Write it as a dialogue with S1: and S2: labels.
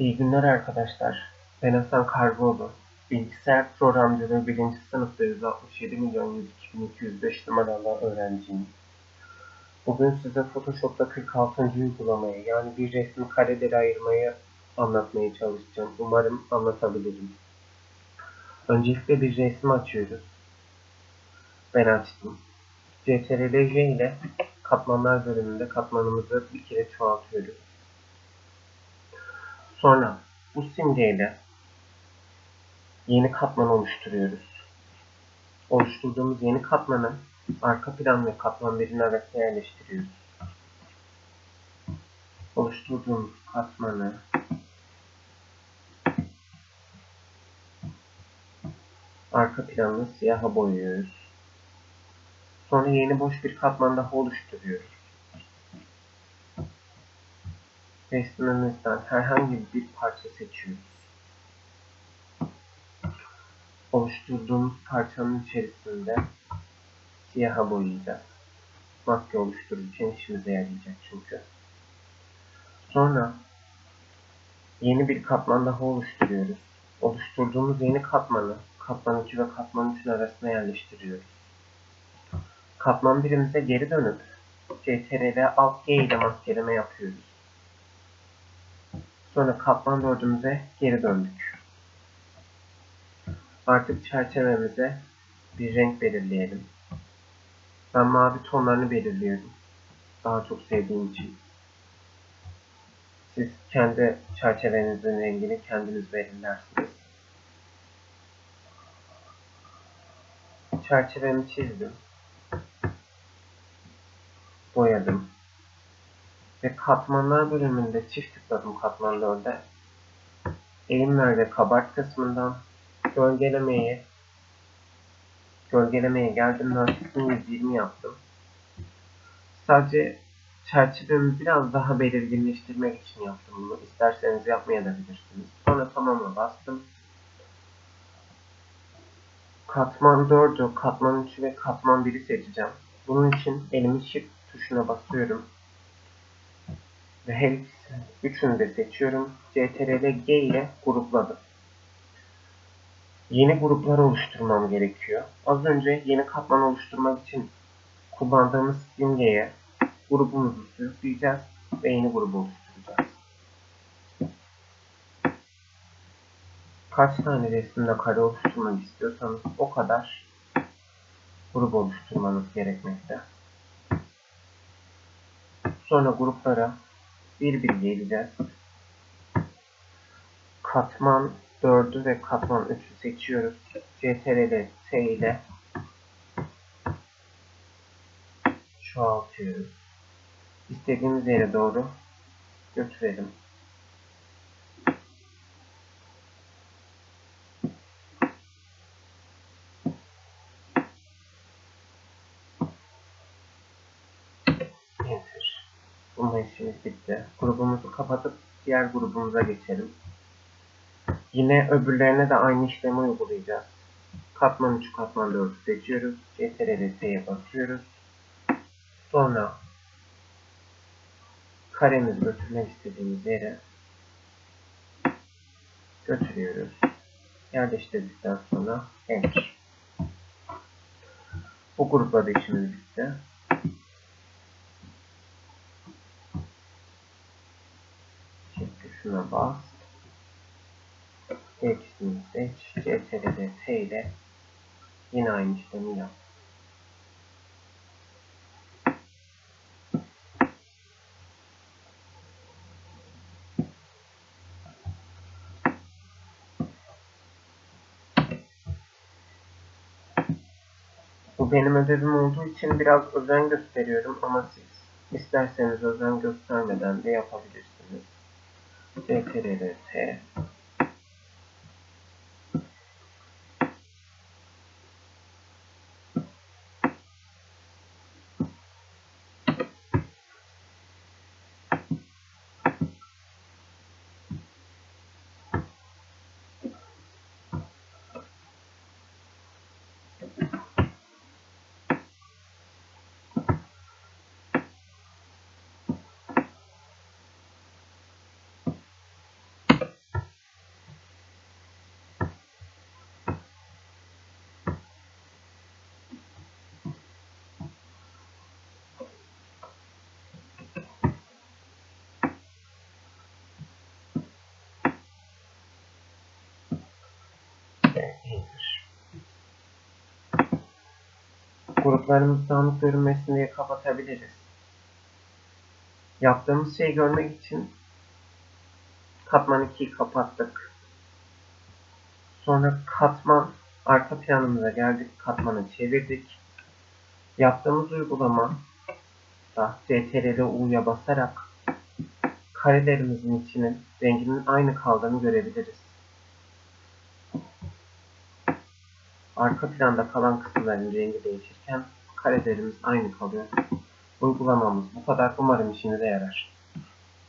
S1: İyi günler arkadaşlar. Ben Hasan Kargoğlu. Bilgisayar programcılığı 1. sınıfta 167 milyon 102 bin 205 numaralı öğrenciyim. Bugün size Photoshop'ta 46. uygulamayı yani bir resmi kareleri ayırmayı anlatmaya çalışacağım. Umarım anlatabilirim. Öncelikle bir resim açıyoruz. Ben açtım. CTRL ile katmanlar bölümünde katmanımızı bir kere çoğaltıyoruz. Sonra bu simgeyle yeni katman oluşturuyoruz. Oluşturduğumuz yeni katmanı arka plan ve katman birinin arasına yerleştiriyoruz. Oluşturduğumuz katmanı arka planını siyaha boyuyoruz. Sonra yeni boş bir katman daha oluşturuyoruz. Resmimizden herhangi bir parça seçiyoruz. Oluşturduğumuz parçanın içerisinde siyaha boyayacağız. Maske oluştururken işimize yarayacak çünkü. Sonra yeni bir katman daha oluşturuyoruz. Oluşturduğumuz yeni katmanı katman 2 ve katman 3'ün arasına yerleştiriyoruz. Katman birimize geri dönüp CTRL Alt G ile maskeleme yapıyoruz. Sonra katman dördümüze geri döndük. Artık çerçevemize bir renk belirleyelim. Ben mavi tonlarını belirliyorum. Daha çok sevdiğim için. Siz kendi çerçevenizin rengini kendiniz belirlersiniz. Çerçevemi çizdim. Boyadım. Ve katmanlar bölümünde çift tıkladım katman 4'e. Eğimler ve kabart kısmından gölgelemeye gölgelemeye geldim. Ölçüsünü 120 yaptım. Sadece çerçevemi biraz daha belirginleştirmek için yaptım bunu. İsterseniz yapmaya da bilirsiniz. Sonra tamam'a bastım. Katman 4'ü, katman 3'ü ve katman 1'i seçeceğim. Bunun için elimi shift tuşuna basıyorum. Ve her üçünü de seçiyorum. CTRL G ile grupladım. Yeni gruplar oluşturmam gerekiyor. Az önce yeni katman oluşturmak için kullandığımız simgeye grubumuzu sürükleyeceğiz ve yeni grubu oluşturacağız. Kaç tane resimde kare oluşturmak istiyorsanız o kadar grup oluşturmanız gerekmekte. Sonra gruplara bir bir geleceğiz. Katman 4'ü ve katman 3'ü seçiyoruz. CTRL T ile çoğaltıyoruz. İstediğimiz yere doğru götürelim. İşimiz bitti. Grubumuzu kapatıp diğer grubumuza geçelim. Yine öbürlerine de aynı işlemi uygulayacağız. Katman 3, katman 4'ü seçiyoruz. CTRL T'ye basıyoruz. Sonra karemizi götürmek istediğimiz yere götürüyoruz. Yerleştirdikten sonra Enter. Bu grupla da işimiz bitti. Şuna bas. X'ini seç. CTRL T ile yine aynı işlemi yap. Bu benim ödevim olduğu için biraz özen gösteriyorum ama siz isterseniz özen göstermeden de yapabilirsiniz. CTRL T Gruplarımız dağınık görünmesin diye kapatabiliriz. Yaptığımız şeyi görmek için katman 2'yi kapattık. Sonra katman arka planımıza geldik. Katmanı çevirdik. Yaptığımız uygulama da CTRL U'ya basarak karelerimizin içinin renginin aynı kaldığını görebiliriz. Arka planda kalan kısımların rengi değişirken karelerimiz aynı kalıyor. Uygulamamız bu kadar. Umarım işinize yarar.